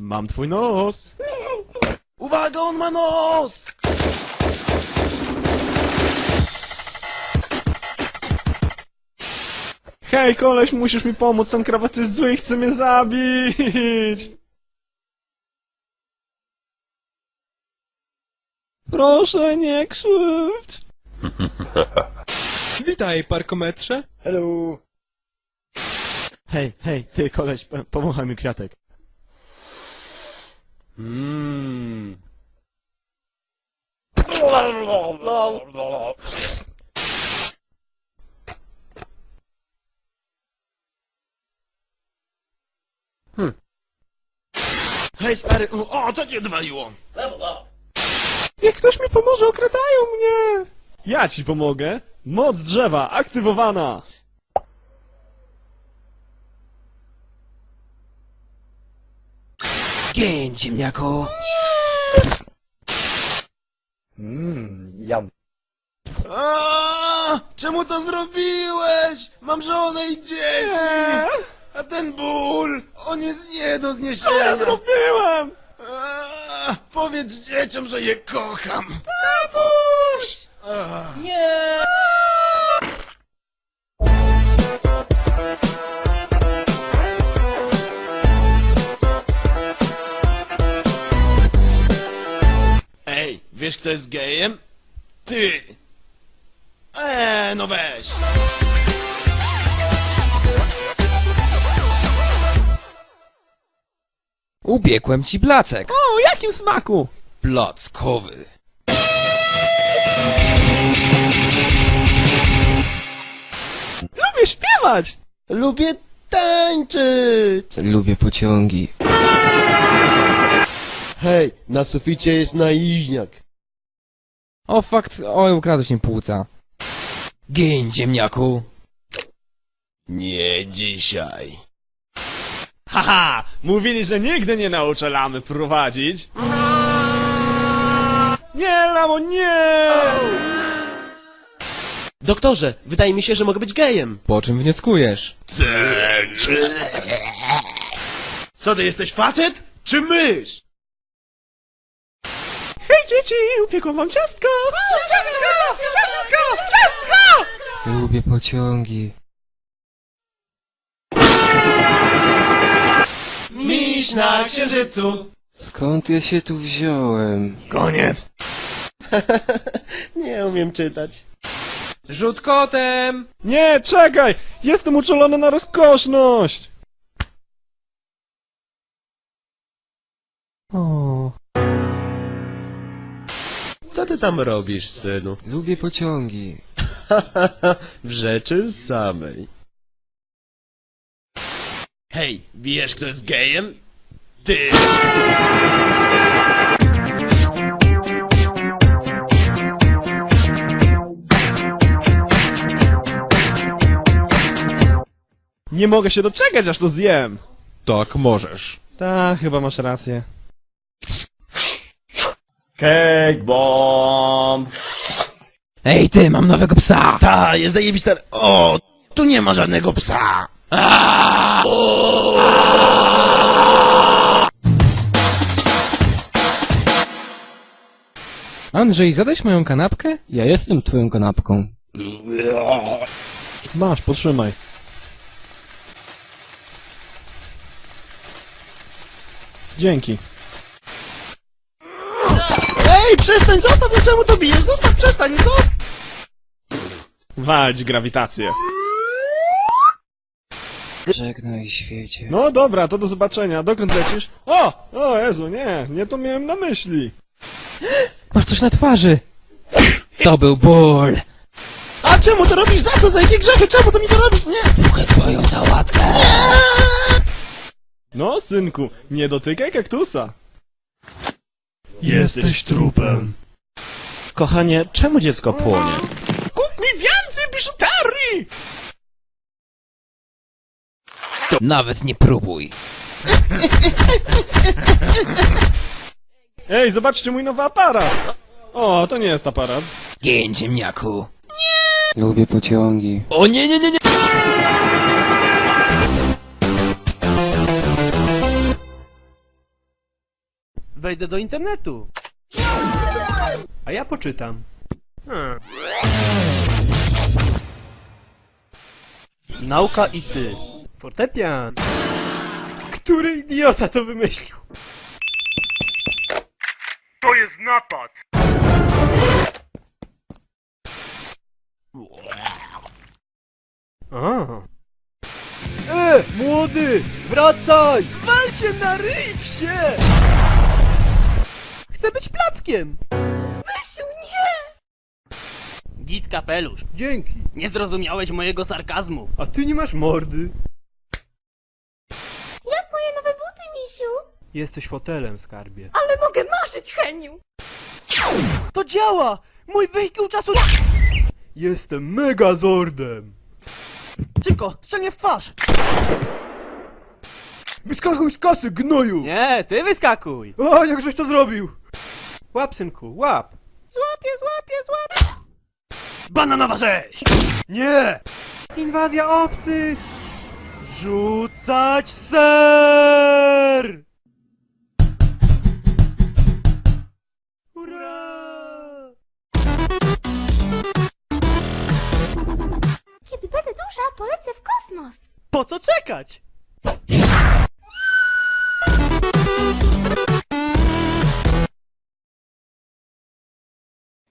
Mam twój nos! Uwaga, on ma nos! Hej, koleś, musisz mi pomóc, ten krawat jest zły i chce mnie zabić! Proszę, nie krzywdź! Witaj, parkometrze. Hello! Hej, hej, ty koleś, p- powąchaj mi kwiatek. Mmm. Hej, stary, o, co cię odwaliło? Jak ktoś mi pomoże, okradają mnie! Ja ci pomogę. Moc drzewa aktywowana! Gień, ziemniaku. Aaaa! Czemu to zrobiłeś? Mam żonę i dzieci! A ten ból, on jest nie do zniesienia! ja zrobiłem! Aaaa! Powiedz dzieciom, że je kocham! Tatuś! Nie! Wiesz kto jest gejem? Ty! Eee, no weź! Ubiegłem ci placek. O, jakim smaku? Plackowy. Lubię śpiewać! Lubię tańczyć! Lubię pociągi. Hej, na suficie jest naiwniak. O fakt, oj, ukradłeś mi płuca. Gień, ziemniaku. Nie dzisiaj. Haha! Mówili, że nigdy nie nauczę lamy prowadzić. Nie, lamo, nie! Doktorze, wydaje mi się, że mogę być gejem. Po czym wnioskujesz? Co ty jesteś facet? Czy mysz? Hej dzieci, upiekłam wam ciastko! Ciastko! Ciastko! Ciastko! Lubię pociągi. Miś na księżycu! Skąd ja się tu wziąłem? Koniec! Nie umiem czytać. Rzut kotem! Nie, czekaj! Jestem uczulony na rozkoszność! O. ty tam robisz, synu? Lubię pociągi. w rzeczy samej. Hej, wiesz kto jest gejem? Ty! Nie mogę się doczekać, aż to zjem! Tak, możesz. Tak, chyba masz rację. Cake bomb! Ej ty, mam nowego psa! Ta, jest zajebista... O, tu nie ma żadnego psa. Andrzej, zadać moją kanapkę? Ja jestem twoją kanapką. Masz, potrzymaj. Dzięki. Ej, przestań, zostaw, no czemu to bijesz? Zostaw, przestań, zostaw! Walić grawitację. Żegnaj świecie. No dobra, to do zobaczenia. Dokąd lecisz? O! O Jezu, nie, nie to miałem na myśli. Masz coś na twarzy. To był ból. A czemu to robisz? Za co? Za jakie grzechy? Czemu to mi to robisz? Nie! Mogę twoją sałatkę. No, synku, nie dotykaj kaktusa. Jesteś trupem. Kochanie, czemu dziecko płonie? Kup mi więcej biżuterii! Nawet nie próbuj. Ej, zobaczcie mój nowy aparat! O, to nie jest aparat. Gień, ziemniaku. Lubię pociągi. O nie, nie, nie, nie! Wejdę do internetu. A ja poczytam. Hmm. Nauka i ty. Fortepian. Który idiota to wymyślił? To jest napad! A. E, młody! Wracaj! Wal się na ryj, psie! Chcę być plackiem! Bysiu, nie! Git kapelusz. Dzięki. Nie zrozumiałeś mojego sarkazmu. A ty nie masz mordy. Jak moje nowe buty, misiu? Jesteś fotelem, skarbie. Ale mogę marzyć, Heniu! To działa! Mój wehikuł czasu... Jestem megazordem! Szybko, strzel mnie w twarz! Wyskakuj z kasy, gnoju! Nie, ty wyskakuj! O, jakżeś to zrobił? Łap, synku, łap! Złapię, złapię, złapię! Bananowa rzeź! Nie! Inwazja obcych! Rzucać ser! Hurra! Kiedy będę duża, polecę w kosmos! Po co czekać?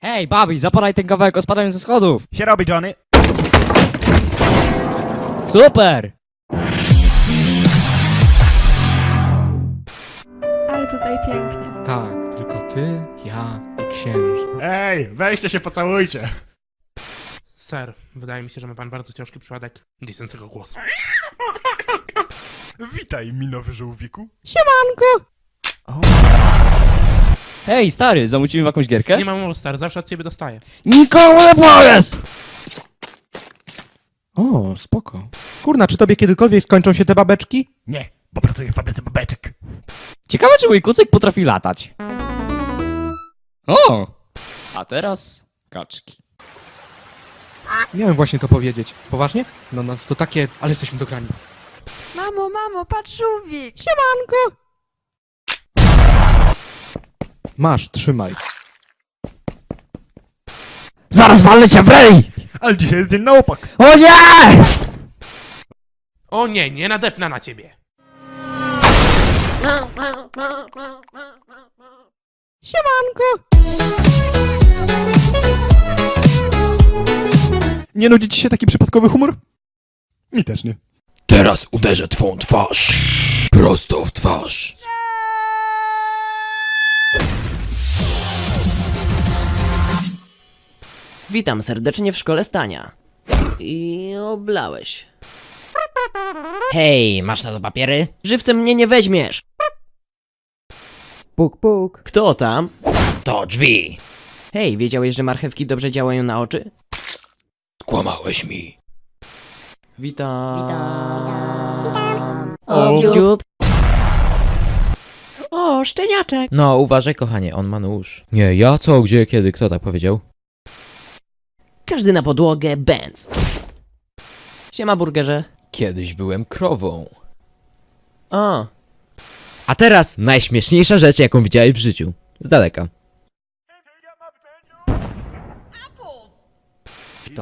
Hej, babi, zapalaj ten kawałek o spadaniu ze schodów! Się robi, Johnny. Super! Ale tutaj pięknie. Tak, tylko ty, ja i księżyc. Ej, weźcie się pocałujcie. Ser, wydaje mi się, że ma pan bardzo ciężki przypadek dziecięcego głosu. Witaj, minowy żółwiku. Hej, stary, zamucimy w jakąś gierkę? Nie mam mowy, stary, zawsze od ciebie dostaję. Nikomu nie powiesz! O, spoko. Kurna, czy tobie kiedykolwiek skończą się te babeczki? Nie, bo pracuję w fabryce babeczek. Ciekawe, czy mój kucyk potrafi latać. O! A teraz kaczki. Miałem właśnie to powiedzieć. Poważnie? No nas to takie, ale jesteśmy dograni. Mamo, mamo, patrz żółwik! Masz, trzymaj. Zaraz walę cię w rej! Ale dzisiaj jest dzień na opak. O nie! O nie, nie nadepnę na ciebie. Nie nudzi ci się taki przypadkowy humor? Mi też nie. Teraz uderzę twą twarz. Prosto w twarz. Witam serdecznie w szkole stania. I oblałeś. Hej, masz na to papiery? Żywcem mnie nie weźmiesz. Puk, puk. Kto tam? To drzwi. Hej, wiedziałeś, że marchewki dobrze działają na oczy? Skłamałeś mi. Witam. O, dziób. O, szczeniaczek. No, uważaj kochanie, on ma nóż. Nie, ja co, gdzie, kiedy, kto tak powiedział? Każdy na podłogę, bęc. Siema, burgerze. Kiedyś byłem krową. O, A teraz najśmieszniejsza rzecz, jaką widziałeś w życiu. Z daleka.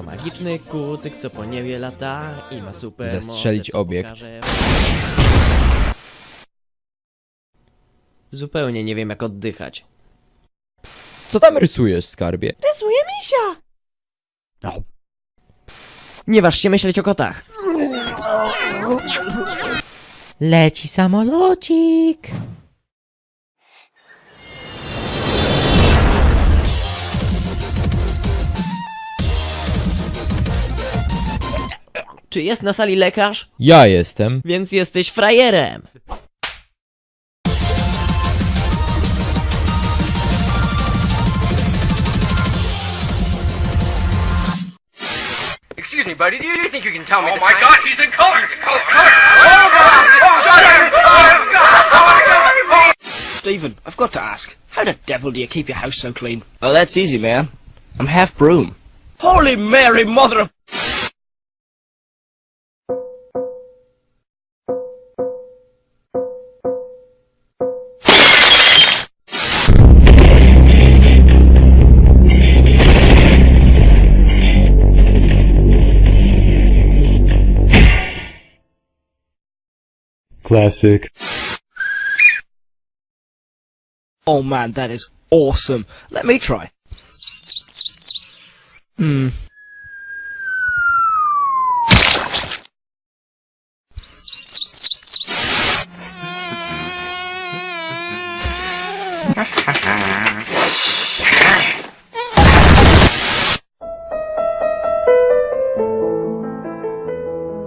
To magiczny kucyk, co po niebie lata i ma super Zestrzelić moce, obiekt. pokaże- Zupełnie nie wiem, jak oddychać. Co tam rysujesz, skarbie? Rysuję misia! Nie waż się myśleć o kotach. Leci samolocik. Czy jest na sali lekarz? Ja jestem. Więc jesteś frajerem. Excuse me, buddy, do you think you can tell me Oh my god, he's in color! He's in color! Stephen, I've got to ask, how the devil do you keep your house so clean? Oh, that's easy, man. I'm half broom. Holy Mary, mother of... Classic. Oh man, that is awesome. Let me try. Hmm.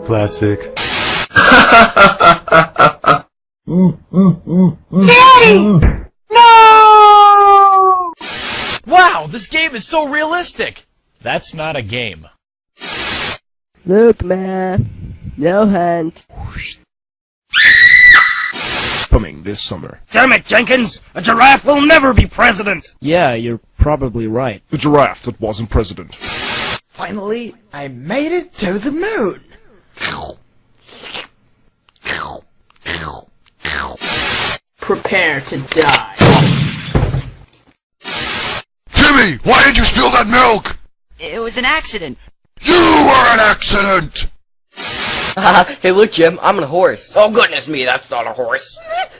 Classic. Wow, this game is so realistic! That's not a game. Look, man. No hand. Coming this summer. Damn it, Jenkins! A giraffe will never be president! Yeah, you're probably right. The giraffe that wasn't president. Finally, I made it to the moon! Prepare to die. Jimmy, why did you spill that milk? It was an accident. You were an accident! hey, look, Jim. I'm a horse. Oh, goodness me, that's not a horse.